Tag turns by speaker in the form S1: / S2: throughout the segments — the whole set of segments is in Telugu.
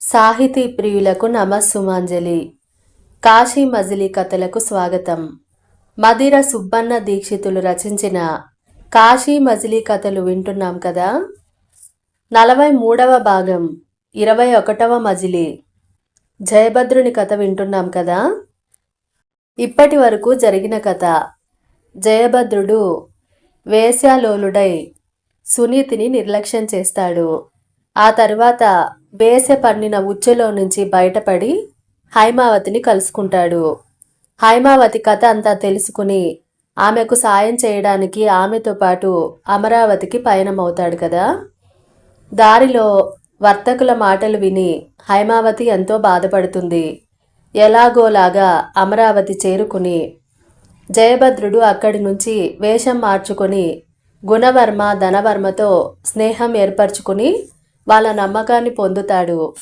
S1: సాహితీ ప్రియులకు నమస్సుమాంజలి. కాశీ మజిలీ కథలకు స్వాగతం. మదిర సుబ్బన్న దీక్షితులు రచించిన కాశీ మజిలీ కథలు వింటున్నాం కదా? నలభై మూడవ భాగం ఇరవై ఒకటవ మజిలీ. జయభద్రుని కథ వింటున్నాం కదా? ఇప్పటి వరకు జరిగిన కథ. జయభద్రుడు వేశ్యాలోలుడై సునీతిని నిర్లక్ష్యం చేస్తాడు. ఆ తర్వాత బేసె పన్నిన ఉచ్చులో నుంచి బయటపడి హైమావతిని కలుసుకుంటాడు. హైమావతి కథ అంతా తెలుసుకుని ఆమెకు సాయం చేయడానికి ఆమెతో పాటు అమరావతికి పయనమవుతాడు కదా? దారిలో వర్తకుల మాటలు విని హైమావతి ఎంతో బాధపడుతుంది. ఎలాగోలాగా అమరావతి చేరుకుని జయభద్రుడు అక్కడి నుంచి వేషం మార్చుకొని గుణవర్మ ధనవర్మతో స్నేహం ఏర్పరచుకుని వాళ్ళ నమ్మకాన్ని పొందుతాడు.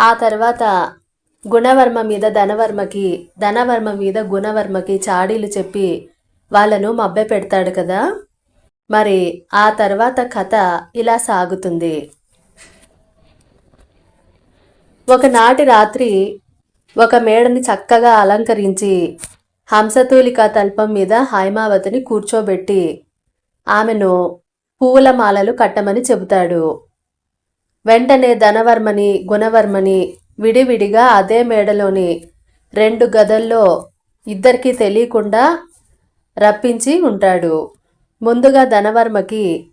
S1: ఆ తర్వాత గుణవర్మ మీద ధనవర్మకి ధనవర్మ మీద గుణవర్మకి చాడీలు చెప్పి వాళ్ళను మబ్బె పెడతాడు కదా? మరి ఆ తర్వాత కథ ఇలా సాగుతుంది. ఒకనాటి రాత్రి ఒక మేడని చక్కగా అలంకరించి హంసతూలిక తల్పం మీద హైమావతిని కూర్చోబెట్టి ఆమెను పూల మాలలు కట్టమని చెబుతాడు. వెంటనే ధనవర్మని గుణవర్మని విడివిడిగా అదే మేడలోని రెండు గదల్లో ఇద్దరికీ తెలియకుండా రప్పించి ఉంటాడు. ముందుగా ధనవర్మకి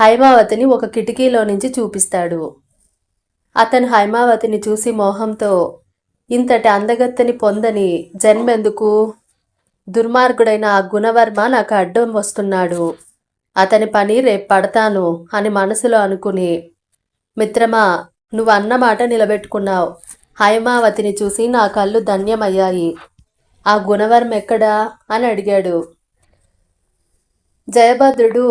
S1: హైమావతిని ఒక కిటికీలో నుంచి చూపిస్తాడు. అతను హైమావతిని చూసి మోహంతో ఇంతటి అందగత్తెని పొందని జన్మెందుకు? దుర్మార్గుడైన ఆ గుణవర్మ నాకు అడ్డం వస్తున్నాడు. అతని పని రేపు పడతాను అని మనసులో అనుకుని మిత్రమా నువ్వు అన్నమాట నిలబెట్టుకున్నావు. హైమావతిని చూసి నా కళ్ళు ధన్యమయ్యాయి. ఆ గుణవరం ఎక్కడా అని అడిగాడు. జయభద్రుడు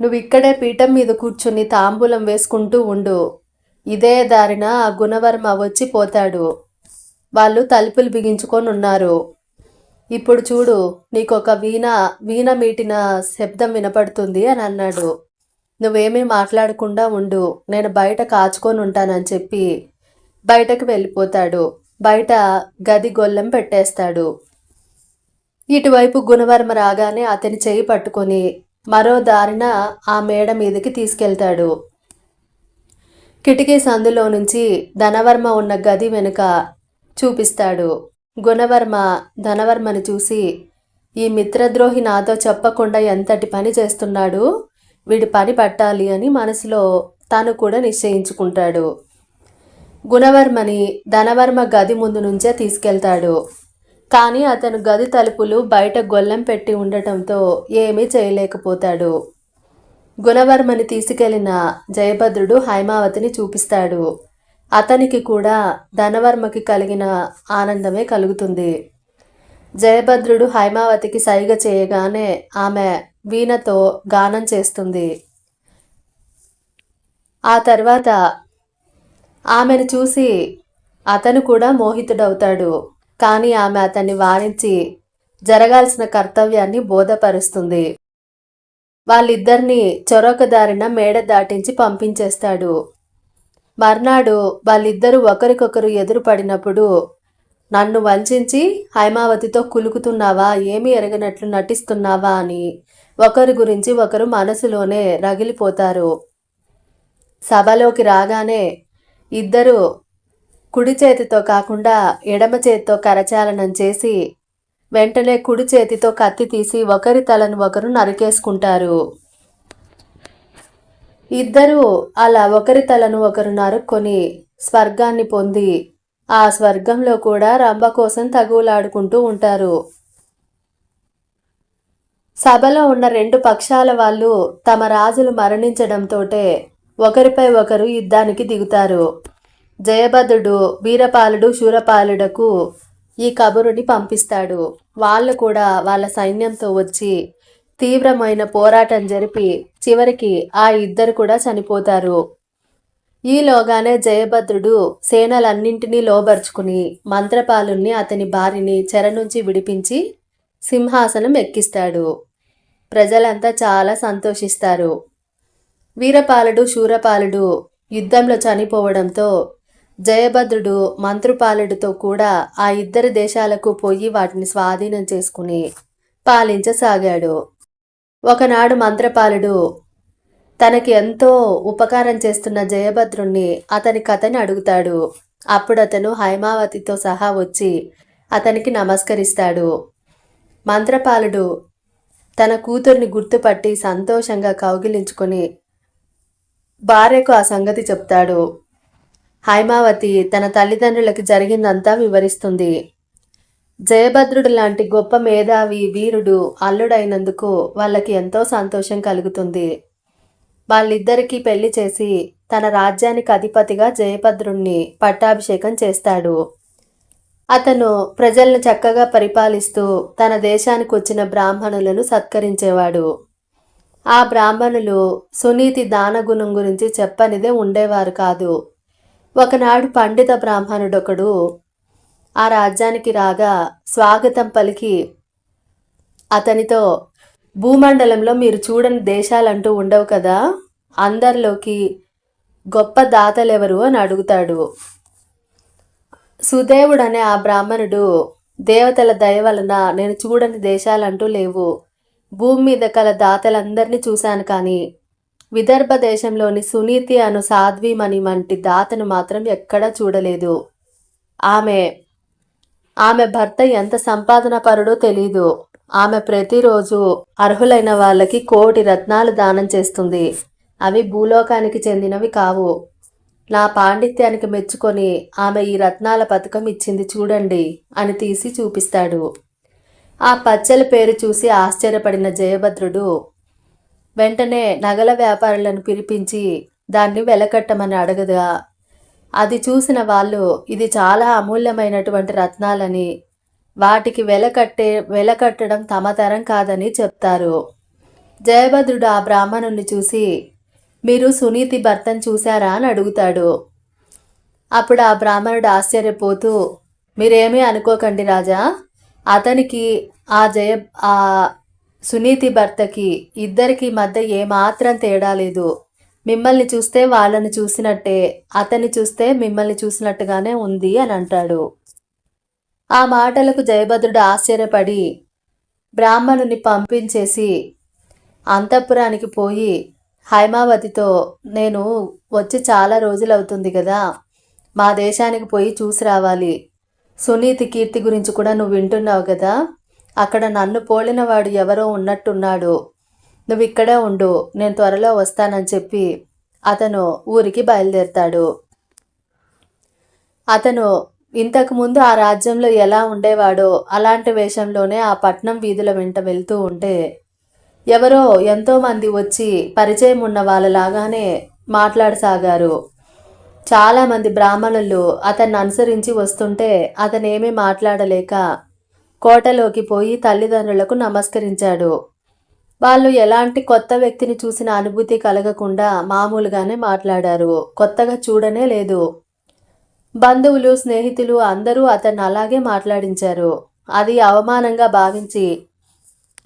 S1: నువ్వు ఇక్కడే పీఠం మీద కూర్చుని తాంబూలం వేసుకుంటూ ఉండు. ఇదే దారిన ఆ గుణవర్మ వచ్చి పోతాడు. వాళ్ళు తలుపులు బిగించుకొని ఉన్నారు ఇప్పుడు చూడు నీకొక వీణ వీణ మీటిన శబ్దం వినపడుతుంది అని అన్నాడు. నువ్వేమీ మాట్లాడకుండా ఉండు. నేను బయట కాచుకొని ఉంటానని చెప్పి బయటకు వెళ్ళిపోతాడు. బయట గది గొల్లెం పెట్టేస్తాడు. ఇటువైపు గుణవర్మ రాగానే అతని చేయి పట్టుకొని మరో దారిన ఆ మేడ మీదకి తీసుకెళ్తాడు. కిటికీ సందులో నుంచి ధనవర్మ ఉన్న గది వెనుక చూపిస్తాడు. గుణవర్మ ధనవర్మని చూసి ఈ మిత్రద్రోహి నాతో చెప్పకుండా ఎంతటి పని చేస్తున్నాడు? వీడి పని పట్టాలి అని మనసులో తాను కూడా నిశ్చయించుకుంటాడు. గుణవర్మని ధనవర్మ గది ముందు నుంచే తీసుకెళ్తాడు. కానీ అతను గది తలుపులు బయట గొల్లెం పెట్టి ఉండటంతో ఏమీ చేయలేకపోతాడు. గుణవర్మని తీసుకెళ్ళిన జయభద్రుడు హైమావతిని చూపిస్తాడు. అతనికి కూడా ధనవర్మకి కలిగిన ఆనందమే కలుగుతుంది. జయభద్రుడు హైమావతికి సైగ చేయగానే ఆమె వీణతో గానం చేస్తుంది. ఆ తర్వాత ఆమెను చూసి అతను కూడా మోహితుడవుతాడు. కానీ ఆమె అతన్ని వారించి జరగాల్సిన కర్తవ్యాన్ని బోధపరుస్తుంది. వాళ్ళిద్దరినీ చొరొక దారిన మేడ దాటించి పంపించేస్తాడు. మర్నాడు వాళ్ళిద్దరూ ఒకరికొకరు ఎదురుపడినప్పుడు నన్ను వంచించి హైమావతితో కులుకుతున్నావా? ఏమీ ఎరగనట్లు నటిస్తున్నావా? అని ఒకరి గురించి ఒకరు మనసులోనే రగిలిపోతారు. సభలోకి రాగానే ఇద్దరు కుడి చేతితో కాకుండా ఎడమ చేతితో కరచాలనం చేసి వెంటనే కుడి చేతితో కత్తి తీసి ఒకరి తలను ఒకరు నరికేసుకుంటారు. ఇద్దరు అలా ఒకరి తలను ఒకరు నరుక్కొని స్వర్గాన్ని పొంది ఆ స్వర్గంలో కూడా రంభ కోసం తగులాడుకుంటూ ఉంటారు. సభలో ఉన్న రెండు పక్షాల వాళ్ళు తమ రాజులు మరణించడంతోటే ఒకరిపై ఒకరు యుద్ధానికి దిగుతారు. జయభద్రుడు వీరపాలుడు శూరపాలుడకు ఈ కబురుని పంపిస్తాడు. వాళ్ళు కూడా వాళ్ళ సైన్యంతో వచ్చి తీవ్రమైన పోరాటం జరిపి చివరికి ఆ ఇద్దరు కూడా చనిపోతారు. ఈలోగానే జయభద్రుడు సేనలన్నింటినీ లోబర్చుకుని మంత్రపాలుణ్ణి అతని భార్యని చెర నుంచి విడిపించి సింహాసనం ఎక్కిస్తాడు. ప్రజలంతా చాలా సంతోషిస్తారు. వీరపాలుడు శూరపాలుడు యుద్ధంలో చనిపోవడంతో జయభద్రుడు మంత్రుపాలుడితో కూడా ఆ ఇద్దరు దేశాలకు పోయి వాటిని స్వాధీనం చేసుకుని పాలించసాగాడు. ఒకనాడు మంత్రపాలుడు తనకి ఎంతో ఉపకారం చేస్తున్న జయభద్రుణ్ణి అతని కథని అడుగుతాడు. అప్పుడు అతను హైమావతితో సహా వచ్చి అతనికి నమస్కరిస్తాడు. మంత్రపాలుడు తన కూతుర్ని గుర్తుపట్టి సంతోషంగా కౌగిలించుకొని భార్యకు ఆ సంగతి చెప్తాడు. హైమావతి తన తల్లిదండ్రులకి జరిగిందంతా వివరిస్తుంది. జయభద్రుడు లాంటి గొప్ప మేధావి వీరుడు అల్లుడైనందుకు వాళ్ళకి ఎంతో సంతోషం కలుగుతుంది. వాళ్ళిద్దరికీ పెళ్ళి చేసి తన రాజ్యానికి అధిపతిగా జయభద్రుణ్ణి పట్టాభిషేకం చేస్తాడు. అతను ప్రజలను చక్కగా పరిపాలిస్తూ తన దేశానికి వచ్చిన బ్రాహ్మణులను సత్కరించేవాడు. ఆ బ్రాహ్మణులు సునీతి దానగుణం గురించి చెప్పనిదే ఉండేవారు కాదు. ఒకనాడు పండిత బ్రాహ్మణుడొకడు ఆ రాజ్యానికి రాగా స్వాగతం పలికి అతనితో భూమండలంలో మీరు చూడని దేశాలంటూ ఉండవు కదా? అందరిలోకి గొప్ప దాతలెవరు? అని అడుగుతాడు. సుదేవుడు అనే ఆ బ్రాహ్మణుడు దేవతల దయ వలన నేను చూడని దేశాలంటూ లేవు. భూమి మీద కల దాతలందరినీ చూశాను కానీ విదర్భ దేశంలోని సునీతి అను సాధ్వీమణి వంటి దాతను మాత్రం ఎక్కడా చూడలేదు. ఆమె ఆమె భర్త ఎంత సంపాదన పరుడో తెలీదు. ఆమె ప్రతిరోజు అర్హులైన వాళ్ళకి కోటి రత్నాలు దానం చేస్తుంది. అవి భూలోకానికి చెందినవి కావు. నా పాండిత్యానికి మెచ్చుకొని ఆమె ఈ రత్నాల పథకం ఇచ్చింది చూడండి అని తీసి చూపిస్తాడు. ఆ పచ్చల పేరు చూసి ఆశ్చర్యపడిన జయభద్రుడు వెంటనే నగల వ్యాపారులను పిలిపించి దాన్ని వెలకట్టమని అడగగా అది చూసిన వాళ్ళు ఇది చాలా అమూల్యమైనటువంటి రత్నాలని వాటికి వెలకట్టే వెలకట్టడం తమ తరం కాదని చెప్తారు. జయభద్రుడు ఆ బ్రాహ్మణుణ్ణి చూసి మీరు సునీతి భర్తను చూశారా అని అడుగుతాడు. అప్పుడు ఆ బ్రాహ్మణుడు ఆశ్చర్యపోతూ మీరేమీ అనుకోకండి రాజా. అతనికి ఆ జయ ఆ సునీతి భర్తకి ఇద్దరికి మధ్య ఏమాత్రం తేడా లేదు. మిమ్మల్ని చూస్తే వాళ్ళని చూసినట్టే అతన్ని చూస్తే మిమ్మల్ని చూసినట్టుగానే ఉంది అని అంటాడు. ఆ మాటలకు జయభద్రుడు ఆశ్చర్యపడి బ్రాహ్మణుని పంపించేసి అంతఃపురానికి పోయి హైమావతితో నేను వచ్చి చాలా రోజులవుతుంది కదా మా దేశానికి పోయి చూసి రావాలి. సునీతి కీర్తి గురించి కూడా నువ్వు వింటున్నావు కదా అక్కడ నన్ను పోలినవాడు ఎవరో ఉన్నట్టున్నాడు. నువ్వు ఇక్కడే ఉండు నేను త్వరలో వస్తానని చెప్పి అతను ఊరికి బయలుదేరతాడు. అతను ఇంతకుముందు ఆ రాజ్యంలో ఎలా ఉండేవాడో అలాంటి వేషంలోనే ఆ పట్నం వీధుల వెంట వెళ్తూ ఉంటే ఎవరో ఎంతోమంది వచ్చి పరిచయం ఉన్న వాళ్ళలాగానే మాట్లాడసాగారు. చాలామంది బ్రాహ్మణులు అతన్ని అనుసరించి వస్తుంటే అతనేమీ మాట్లాడలేక కోటలోకి పోయి తల్లిదండ్రులకు నమస్కరించాడు. వాళ్ళు ఎలాంటి కొత్త వ్యక్తిని చూసిన అనుభూతి కలగకుండా మామూలుగానే మాట్లాడారు. కొత్తగా చూడనే లేదు. బంధువులు స్నేహితులు అందరూ అతన్ని అలాగే మాట్లాడించారు. అది అవమానంగా భావించి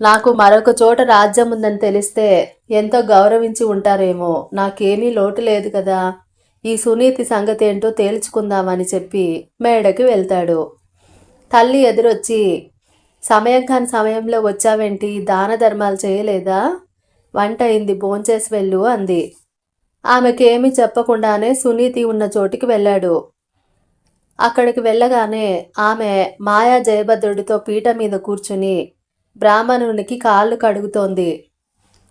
S1: నాకు మరొక చోట రాజ్యం ఉందని తెలిస్తే ఎంతో గౌరవించి ఉంటారేమో. నాకేమీ లోటు లేదు కదా. ఈ సునీతి సంగతి ఏంటో తేల్చుకుందామని చెప్పి మేడకి వెళ్తాడు. తల్లి ఎదురొచ్చి సమయం కాని సమయంలో వచ్చావేంటి? దాన ధర్మాలు చేయలేదా? వంట అయింది భోంచేసి వెళ్ళు అంది. ఆమెకేమీ చెప్పకుండానే సునీతి ఉన్న చోటికి వెళ్ళాడు. అక్కడికి వెళ్ళగానే ఆమె మాయా జయభద్రుడితో పీట మీద కూర్చుని బ్రాహ్మణునికి కాళ్ళు కడుగుతోంది.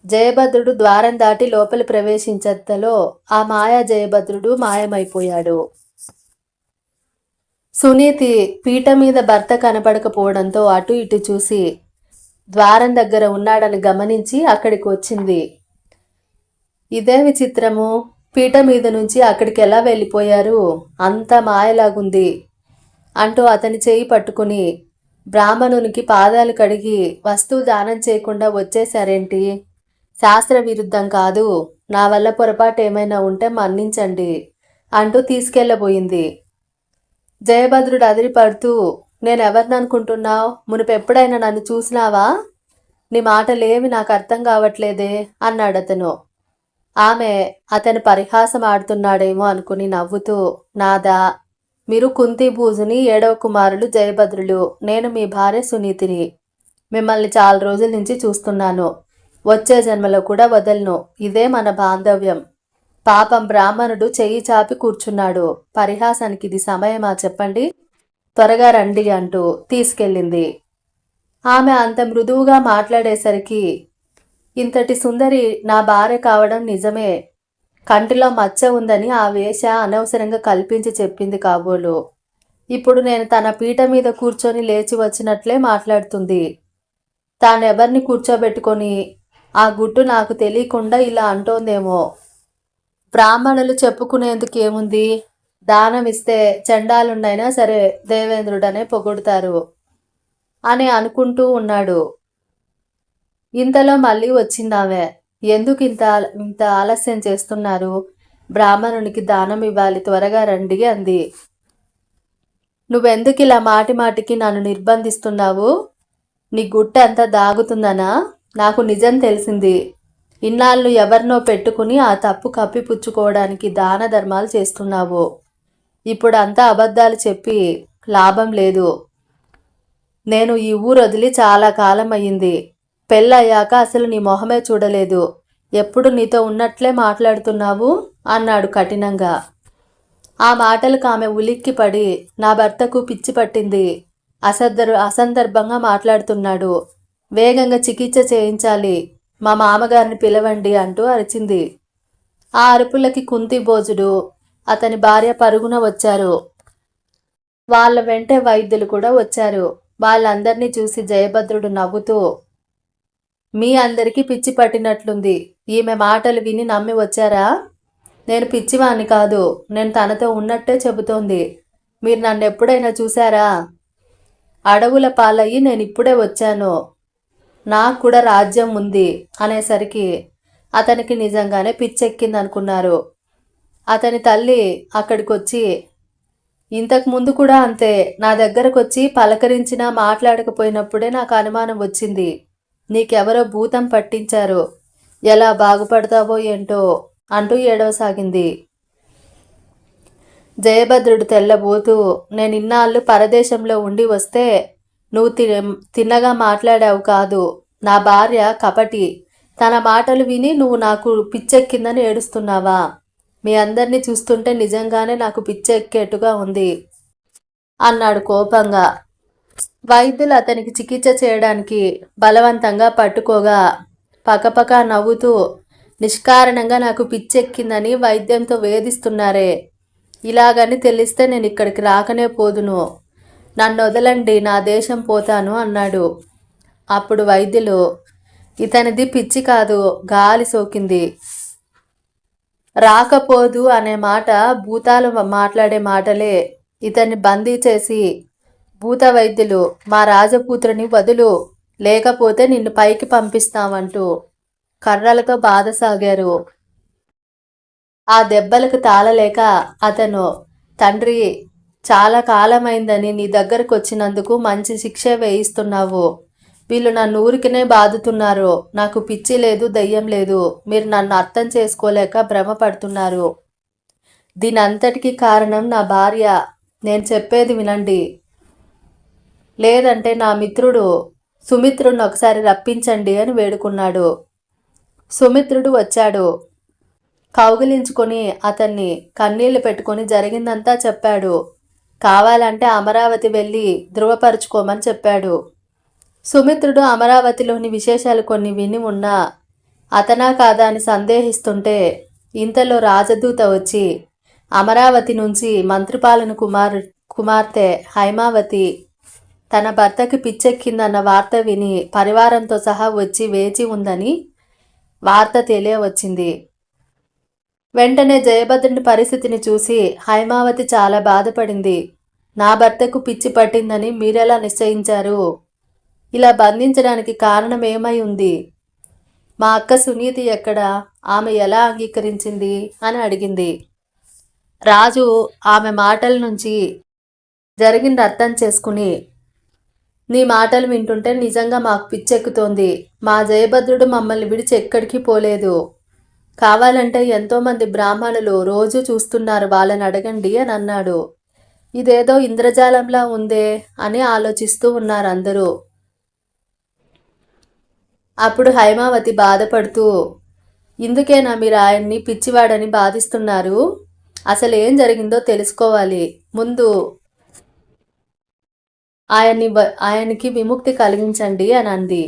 S1: జయభద్రుడు ద్వారం దాటి లోపలి ప్రవేశించేంతలో ఆ మాయా జయభద్రుడు మాయమైపోయాడు. సునీతి పీట మీద భర్త కనపడకపోవడంతో అటు ఇటు చూసి ద్వారం దగ్గర ఉన్నాడని గమనించి అక్కడికి వచ్చింది. ఇదే విచిత్రము. పీట మీద నుంచి అక్కడికి ఎలా వెళ్ళిపోయారు? అంత మాయలాగుంది అంటూ అతని చేయి పట్టుకుని బ్రాహ్మణునికి పాదాలు కడిగి వస్తువు దానం చేయకుండా వచ్చేసారేంటి శాస్త్ర విరుద్ధం కాదు. నా వల్ల పొరపాటు ఏమైనా ఉంటే మన్నించండి అంటూ తీసుకెళ్ళబోయింది జయభద్రుడు అదిరిపడుతూ నేనెవరిననుకుంటున్నావు? మునిపెప్పుడైనా నన్ను చూసినావా? నీ మాటలేమి నాకు అర్థం కావట్లేదే అన్నాడు అతను. ఆమె అతను పరిహాసం ఆడుతున్నాడేమో అనుకుని నవ్వుతూ నాదా మీరు కుంతిభూజుని ఏడవ కుమారులు జయభద్రులు. నేను మీ భార్య సునీతిని. మిమ్మల్ని చాలా రోజుల నుంచి చూస్తున్నాను. వచ్చే జన్మలో కూడా వదలను. ఇదే మన బాంధవ్యం. పాపం బ్రాహ్మణుడు చెయ్యి చాపి కూర్చున్నాడు. పరిహాసానికి ఇది సమయమా చెప్పండి? త్వరగా రండి అంటూ తీసుకెళ్ళింది. ఆమె అంత మృదువుగా మాట్లాడేసరికి ఇంతటి సుందరి నా భార్య కావడం నిజమే. కంటిలో మచ్చ ఉందని ఆ వేష అనవసరంగా కల్పించి చెప్పింది కాబోలు. ఇప్పుడు నేను తన పీట మీద కూర్చొని లేచి వచ్చినట్లే మాట్లాడుతుంది. తానెవరిని కూర్చోబెట్టుకొని ఆ గుట్టు నాకు తెలియకుండా ఇలా అంటోందేమో. బ్రాహ్మణులు చెప్పుకునేందుకు ఏముంది? దానం ఇస్తే చండాలుండైనా సరే దేవేంద్రుడనే పొగుడుతారు అని అనుకుంటూ ఉన్నాడు. ఇంతలో మళ్ళీ వచ్చిందామె. ఎందుకు ఇంత ఇంత ఆలస్యం చేస్తున్నారు? బ్రాహ్మణునికి దానం ఇవ్వాలి త్వరగా రండి అంది. నువ్వెందుకు ఇలా మాటి మాటికి నన్ను నిర్బంధిస్తున్నావు? నీ గుట్ట అంతా దాగుతుందనా? నాకు నిజం తెలిసింది. ఇన్నాళ్ళు ఎవరినో పెట్టుకుని ఆ తప్పు కప్పిపుచ్చుకోవడానికి దాన ధర్మాలు చేస్తున్నావు. ఇప్పుడు అంతా అబద్ధాలు చెప్పి లాభం లేదు. నేను ఈ ఊరు వదిలి చాలా కాలం అయ్యింది. పెళ్ళయ్యాక అసలు నీ మొహమే చూడలేదు. ఎప్పుడు నీతో ఉన్నట్లే మాట్లాడుతున్నావు? అన్నాడు కఠినంగా. ఆ మాటలకు ఆమె ఉలిక్కిపడి నా భర్తకు పిచ్చి పట్టింది. అసదర్ అసందర్భంగా మాట్లాడుతున్నాడు. వేగంగా చికిత్స చేయించాలి. మా మామగారిని పిలవండి అంటూ అరిచింది. ఆ అరుపులకి కుంతి భోజుడు అతని భార్య పరుగున వచ్చారు. వాళ్ళ వెంటే వైద్యులు కూడా వచ్చారు. వాళ్ళందరినీ చూసి జయభద్రుడు నవ్వుతూ మీ అందరికీ పిచ్చి పట్టినట్లుంది. ఈమె మాటలు విని నమ్మి వచ్చారా? నేను పిచ్చివాణ్ణి కాదు. నేను తనతో ఉన్నట్టే చెబుతోంది. మీరు నన్ను ఎప్పుడైనా చూసారా అడవుల పాలయ్యి నేను ఇప్పుడే వచ్చాను. నాకు కూడా రాజ్యం ఉంది అనేసరికి అతనికి నిజంగానే పిచ్చెక్కింది అనుకున్నారు అతని తల్లి అక్కడికి వచ్చి ఇంతకు ముందు కూడా అంతే. నా దగ్గరకు వచ్చి పలకరించినా మాట్లాడకపోయినప్పుడే నాకు అనుమానం వచ్చింది. నీకెవరో భూతం పట్టించారు. ఎలా బాగుపడతావో ఏంటో అంటూ ఏడవసాగింది. జయభద్రుడు తెల్లబోతూ నేను ఇన్నాళ్ళు పరదేశంలో ఉండి వస్తే నువ్వు తి తిన్నగా మాట్లాడావు కాదు. నా భార్య కపటి. తన మాటలు విని నువ్వు నాకు పిచ్చెక్కిందని ఏడుస్తున్నావా? మీ అందరినీ చూస్తుంటే నిజంగానే నాకు పిచ్చెక్కేట్టుగా ఉంది అన్నాడు కోపంగా. వైద్యులు అతనికి చికిత్స చేయడానికి బలవంతంగా పట్టుకోగా పకపక నవ్వుతూ నిష్కారణంగా నాకు పిచ్చెక్కిందని వైద్యంతో వేధిస్తున్నారే. ఇలాగని తెలిస్తే నేను ఇక్కడికి రాకనే పోదును. నన్ను వదలండి నా దేశం పోతాను అన్నాడు. అప్పుడు వైద్యులు ఇతనిది పిచ్చి కాదు గాలి సోకింది. రాకపోదు అనే మాట భూతాలు మాట్లాడే మాటలే. ఇతన్ని బందీ చేసి భూత వైద్యులు మా రాజపుత్రుని వదులు లేకపోతే నిన్ను పైకి పంపిస్తామంటూ కర్రలతో బాధసాగారు. ఆ దెబ్బలకు తాళలేక అతను తండ్రి చాలా కాలమైందని నీ దగ్గరకు వచ్చినందుకు మంచి శిక్ష వేయిస్తున్నావు. వీళ్ళు నన్ను ఊరికినే బాదుతున్నారు నాకు పిచ్చి లేదు దయ్యం లేదు. మీరు నన్ను అర్థం చేసుకోలేక భ్రమపడుతున్నారు. దీని అంతటికీ కారణం నా భార్య. నేను చెప్పేది వినండి. లేదంటే నా మిత్రుడు సుమిత్రుడిని ఒకసారి రప్పించండి అని వేడుకున్నాడు. సుమిత్రుడు వచ్చాడు. కౌగిలించుకొని అతన్ని కన్నీళ్ళు పెట్టుకొని జరిగిందంతా చెప్పాడు. కావాలంటే అమరావతి వెళ్ళి ధృవపరుచుకోమని చెప్పాడు. సుమిత్రుడు అమరావతిలోని విశేషాలు కొన్ని విని ఉన్నా అతనా కాదా అని సందేహిస్తుంటే ఇంతలో రాజదూత వచ్చి అమరావతి నుంచి మంత్రిపాలన కుమార్ కుమార్తె హైమావతి తన భర్తకి పిచ్చెక్కిందన్న వార్త విని పరివారంతో సహా వచ్చి వేచి ఉందని వార్త తెలియవచ్చింది. వెంటనే జయభద్రుని పరిస్థితిని చూసి హైమావతి చాలా బాధపడింది. నా భర్తకు పిచ్చి పట్టిందని మీరెలా నిశ్చయించారు? ఇలా బంధించడానికి కారణం ఏమై ఉంది? మా అక్క సునీతి ఎక్కడ? ఆమె ఎలా అంగీకరించింది? అని అడిగింది. రాజు ఆమె మాటల నుంచి జరిగింది అర్థం చేసుకుని నీ మాటలు వింటుంటే నిజంగా మాకు పిచ్చెక్కుతోంది. మా జయభద్రుడు మమ్మల్ని విడిచి ఎక్కడికి పోలేదు. కావాలంటే ఎంతోమంది బ్రాహ్మణులు రోజు చూస్తున్నారు వాళ్ళని అడగండి అని అన్నాడు. ఇదేదో ఇంద్రజాలంలా ఉందే అని ఆలోచిస్తూ ఉన్నారు అందరూ అప్పుడు హైమావతి బాధపడుతూ ఇందుకేనా మీరు ఆయన్ని పిచ్చివాడని బాధిస్తున్నారు? అసలు ఏం జరిగిందో తెలుసుకోవాలి. ముందు ఆయన్ని ఆయనకి విముక్తి కలిగించండి అని అంది.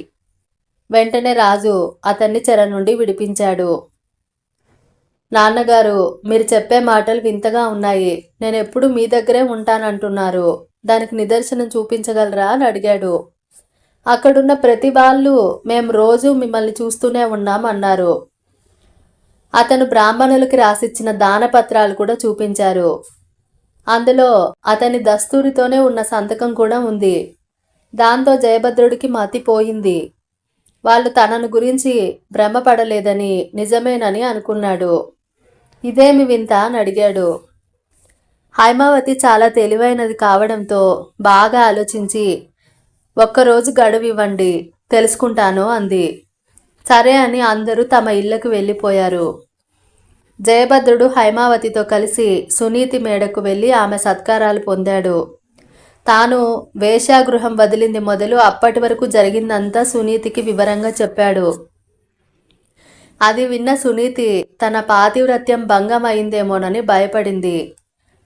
S1: వెంటనే రాజు అతన్ని చెర నుండి విడిపించాడు. నాన్నగారు మీరు చెప్పే మాటలు వింతగా ఉన్నాయి. నేను ఎప్పుడు మీ దగ్గరే ఉంటానంటున్నారు. దానికి నిదర్శనం చూపించగలరా అని అడిగాడు. అక్కడున్న ప్రతి వాళ్ళు మేము రోజు మిమ్మల్ని చూస్తూనే ఉన్నాం అన్నారు. అతను బ్రాహ్మణులకి రాసిచ్చిన దానపత్రాలు కూడా చూపించారు. అందులో అతని దస్తూరితోనే ఉన్న సంతకం కూడా ఉంది. దాంతో జయభద్రుడికి మతిపోయింది వాళ్ళు తనను గురించి భ్రమపడలేదని నిజమేనని అనుకున్నాడు. ఇదేమి వింత? అని అడిగాడు. హైమావతి చాలా తెలివైనది కావడంతో బాగా ఆలోచించి ఒక్కరోజు గడువు ఇవ్వండి తెలుసుకుంటాను అంది. సరే అని అందరూ తమ ఇళ్ళకు వెళ్ళిపోయారు. జయభద్రుడు హైమావతితో కలిసి సునీతి మేడకు వెళ్ళి ఆమె సత్కారాలు పొందాడు. తాను వేశ్యాగృహం వదిలింది మొదలు అప్పటి వరకు జరిగిందంతా సునీతికి వివరంగా చెప్పాడు. అది విన్న సునీతి తన పాతివ్రత్యం భంగం అయిందేమోనని భయపడింది.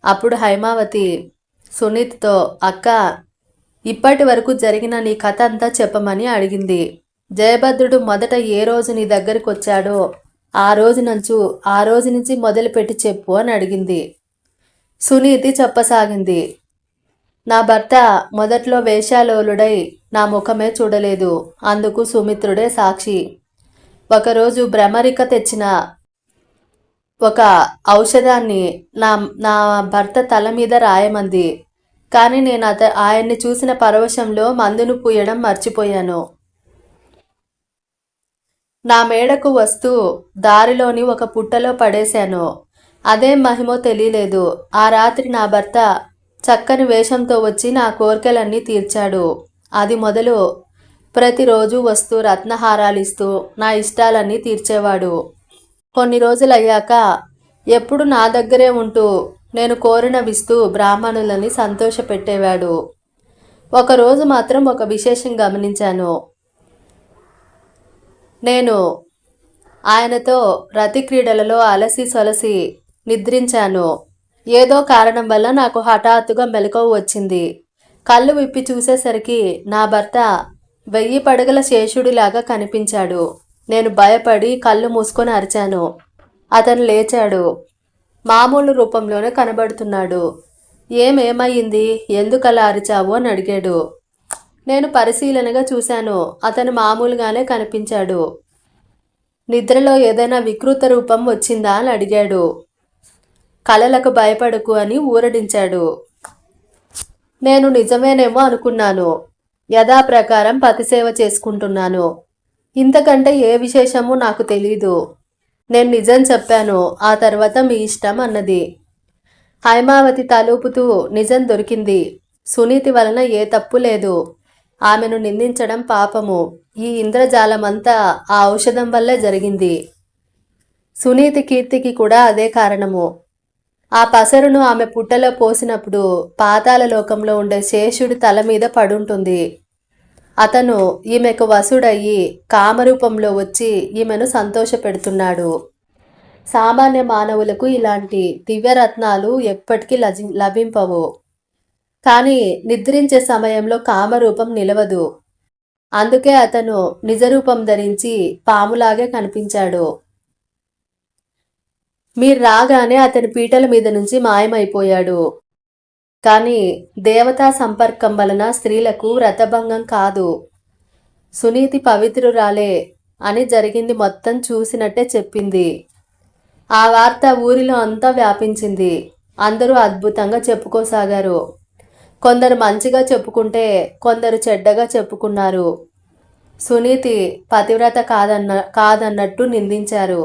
S1: అప్పుడు హైమావతి సునీతితో అక్క ఇప్పటి వరకు జరిగిన నీ కథ అంతా చెప్పమని అడిగింది. జయభద్రుడు మొదట ఏ రోజు నీ దగ్గరికి వచ్చాడో ఆ రోజు నుంచు ఆ రోజు నుంచి మొదలుపెట్టి చెప్పు అని అడిగింది. సునీతి చెప్పసాగింది. నా భర్త మొదట్లో వేషాలోలుడై నా ముఖమే చూడలేదు. అందుకు సుమిత్రుడే సాక్షి. ఒకరోజు భ్రమరిక తెచ్చిన ఒక ఔషధాన్ని నా నా భర్త తల మీద రాయమంది. కానీ నేను అత ఆయన్ని చూసిన పరవశంలో మందును పూయడం మర్చిపోయాను. నా మేడకు వస్తూ దారిలోని ఒక పుట్టలో పడేశాను. అదేం మహిమో తెలియలేదు. ఆ రాత్రి నా భర్త చక్కని వేషంతో వచ్చి నా కోరికలన్నీ తీర్చాడు. అది మొదలు ప్రతిరోజు వస్తూ రత్నహారాలు ఇస్తూ నా ఇష్టాలన్నీ తీర్చేవాడు. కొన్ని రోజులయ్యాక ఎప్పుడు నా దగ్గరే ఉంటూ నేను కోరినవిస్తూ బ్రాహ్మణులని సంతోషపెట్టేవాడు. ఒకరోజు మాత్రం ఒక విశేషం గమనించాను. నేను ఆయనతో రతి క్రీడలలో అలసి సొలసి నిద్రించాను. ఏదో కారణం వల్ల నాకు హఠాత్తుగా మెలకువ వచ్చింది. కళ్ళు విప్పి చూసేసరికి నా భర్త వెయ్యి పడగల శేషుడిలాగా కనిపించాడు. నేను భయపడి కళ్ళు మూసుకొని అరిచాను. అతను లేచాడు. మామూలు రూపంలోనే కనబడుతున్నాడు. ఏమేమయ్యింది? ఎందుకలా అరిచావు? అని అడిగాడు. నేను పరిశీలనగా చూశాను. అతను మామూలుగానే కనిపించాడు. నిద్రలో ఏదైనా వికృత రూపం వచ్చిందా అని అడిగాడు. కలలకు భయపడకు అని ఊరడించాడు. నేను నిజమేనేమో అనుకున్నాను. యథాప్రకారం పతిసేవ చేసుకుంటున్నాను. ఇంతకంటే ఏ విశేషము నాకు తెలీదు. నేను నిజం చెప్పాను. ఆ తర్వాత మీ ఇష్టం అన్నది. హైమావతి తలూపుతూ నిజం దొరికింది. సునీతి వలన ఏ తప్పు లేదు. ఆమెను నిందించడం పాపము. ఈ ఇంద్రజాలమంతా ఆ ఔషధం వల్లే జరిగింది. సునీతి కీర్తికి కూడా అదే కారణము. ఆ పసరును ఆమె పుట్టలో పోసినప్పుడు పాతాల లోకంలో ఉండే శేషుడి తల మీద పడుంటుంది. అతను ఈమెకు వసుడయ్యి కామరూపంలో వచ్చి ఈమెను సంతోషపెడుతున్నాడు. సామాన్య మానవులకు ఇలాంటి దివ్యరత్నాలు ఎప్పటికీ లజి లభింపవు. కానీ నిద్రించే సమయంలో కామరూపం నిలవదు. అందుకే అతను నిజరూపం ధరించి పాములాగే కనిపించాడు. మీరు రాగానే అతని పీటల మీద నుంచి మాయమైపోయాడు. కానీ దేవతా సంపర్కం వలన స్త్రీలకు వ్రతభంగం కాదు. సునీతి పవిత్రురాలే అని జరిగింది మొత్తం చూసినట్టే చెప్పింది. ఆ వార్త ఊరిలో అంతా వ్యాపించింది. అందరూ అద్భుతంగా చెప్పుకోసాగారు. కొందరు మంచిగా చెప్పుకుంటే కొందరు చెడ్డగా చెప్పుకున్నారు. సునీతి పతివ్రత కాదన్న కాదన్నట్టు నిందించారు.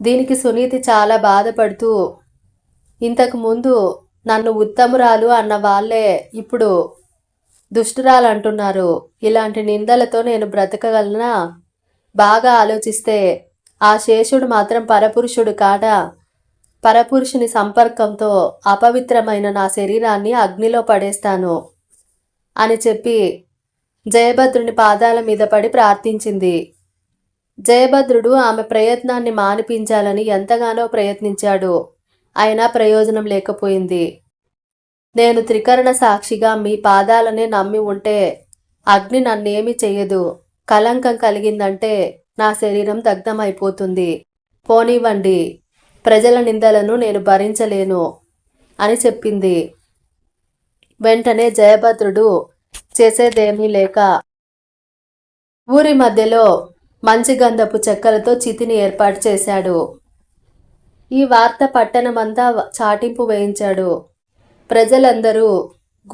S1: దీనికి సునీతి చాలా బాధపడుతూ ఇంతకుముందు నన్ను ఉత్తమురాలు అన్న వాళ్ళే ఇప్పుడు దుష్టురాలు అంటున్నారు ఇలాంటి నిందలతో నేను బ్రతకగలనా? బాగా ఆలోచిస్తే ఆ శేషుడు మాత్రం పరపురుషుడు కాడా పరపురుషుని సంపర్కంతో అపవిత్రమైన నా శరీరాన్ని అగ్నిలో పడేస్తాను అని చెప్పి జయభద్రుని పాదాల మీద పడి ప్రార్థించింది. జయభద్రుడు ఆమె ప్రయత్నాన్ని మానిపించాలని ఎంతగానో ప్రయత్నించాడు. అయినా ప్రయోజనం లేకపోయింది. నేను త్రికరణ సాక్షిగా మీ పాదాలనే నమ్మి ఉంటే అగ్ని నన్నేమి చెయ్యదు. కలంకం కలిగిందంటే నా శరీరం దగ్ధమైపోతుంది. పోనివ్వండి. ప్రజల నిందలను నేను భరించలేను అని చెప్పింది. వెంటనే జయభద్రుడు చేసేదేమీ లేక ఊరి మధ్యలో మంచి గంధపు చెక్కలతో చితిని ఏర్పాటు చేశాడు. ఈ వార్త పట్టణమంతా చాటింపు వేయించాడు. ప్రజలందరూ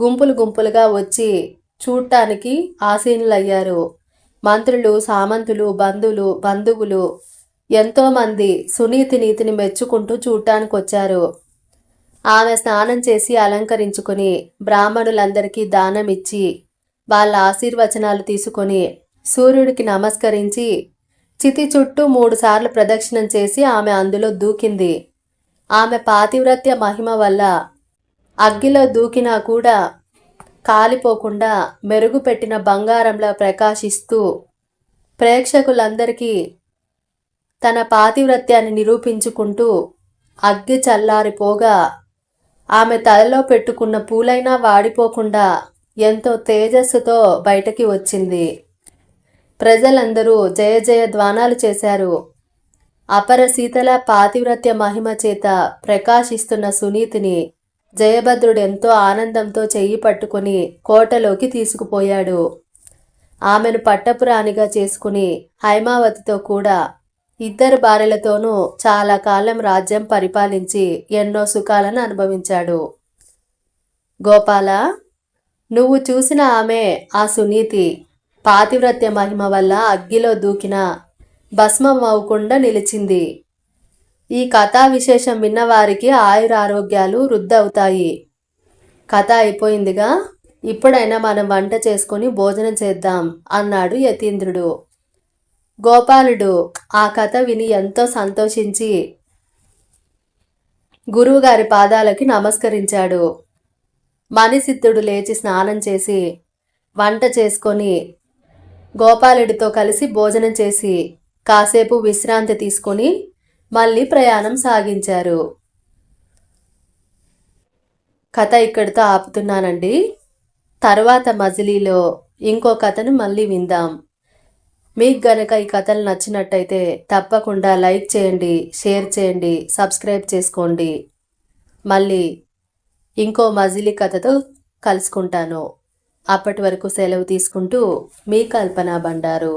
S1: గుంపులు గుంపులుగా వచ్చి చూడటానికి ఆసీనులయ్యారు. మంత్రులు సామంతులు బంధువులు బంధువులు ఎంతోమంది సునీతి నీతిని మెచ్చుకుంటూ చూడటానికి వచ్చారు ఆమె స్నానం చేసి అలంకరించుకొని బ్రాహ్మణులందరికీ దానం ఇచ్చి వాళ్ళ ఆశీర్వచనాలు తీసుకొని సూర్యుడికి నమస్కరించి చితి చుట్టూ మూడుసార్లు ప్రదక్షిణం చేసి ఆమె అందులో దూకింది. ఆమె పాతివ్రత్య మహిమ వల్ల అగ్గిలో దూకినా కూడా కాలిపోకుండా మెరుగుపెట్టిన బంగారంలా ప్రకాశిస్తూ ప్రేక్షకులందరికీ తన పాతివ్రత్యాన్ని నిరూపించుకుంటూ అగ్గి చల్లారిపోగా ఆమె తలలో పెట్టుకున్న పూలైనా వాడిపోకుండా ఎంతో తేజస్సుతో బయటకి వచ్చింది. ప్రజలందరూ జయ జయ ధ్వానాలు చేశారు. అపర శీతల పాతివ్రత్య మహిమ చేత ప్రకాశిస్తున్న సునీతిని జయభద్రుడు ఎంతో ఆనందంతో చెయ్యి పట్టుకుని కోటలోకి తీసుకుపోయాడు. ఆమెను పట్టపురాణిగా చేసుకుని హైమావతితో కూడా ఇద్దరు భార్యలతోనూ చాలా కాలం రాజ్యం పరిపాలించి ఎన్నో సుఖాలను అనుభవించాడు. గోపాల నువ్వు చూసిన ఆమె ఆ సునీతి పాతివ్రత్య మహిమ వల్ల అగ్గిలో దూకిన భస్మం అవ్వకుండా నిలిచింది. ఈ కథా విశేషం విన్నవారికి ఆయురారోగ్యాలు వృద్ధవుతాయి. కథ అయిపోయిందిగా ఇప్పుడైనా మనం వంట చేసుకొని భోజనం చేద్దాం అన్నాడు యతీంద్రుడు. గోపాలుడు ఆ కథ విని ఎంతో సంతోషించి గురువుగారి పాదాలకి నమస్కరించాడు. మణిసిద్ధుడు లేచి స్నానం చేసి వంట చేసుకొని గోపాలుడితో కలిసి భోజనం చేసి కాసేపు విశ్రాంతి తీసుకొని మళ్ళీ ప్రయాణం సాగించారు. కథ ఇక్కడితో ఆపుతున్నానండి. తర్వాత మజిలీలో ఇంకో కథను మళ్ళీ విందాం. మీకు గనక ఈ కథలు నచ్చినట్టయితే తప్పకుండా లైక్ చేయండి షేర్ చేయండి సబ్స్క్రైబ్ చేసుకోండి. మళ్ళీ ఇంకో మజిలీ కథతో కలుసుకుంటాను. అప్పటి వరకు సెలవు తీసుకుంటూ మీ కల్పన బండారు.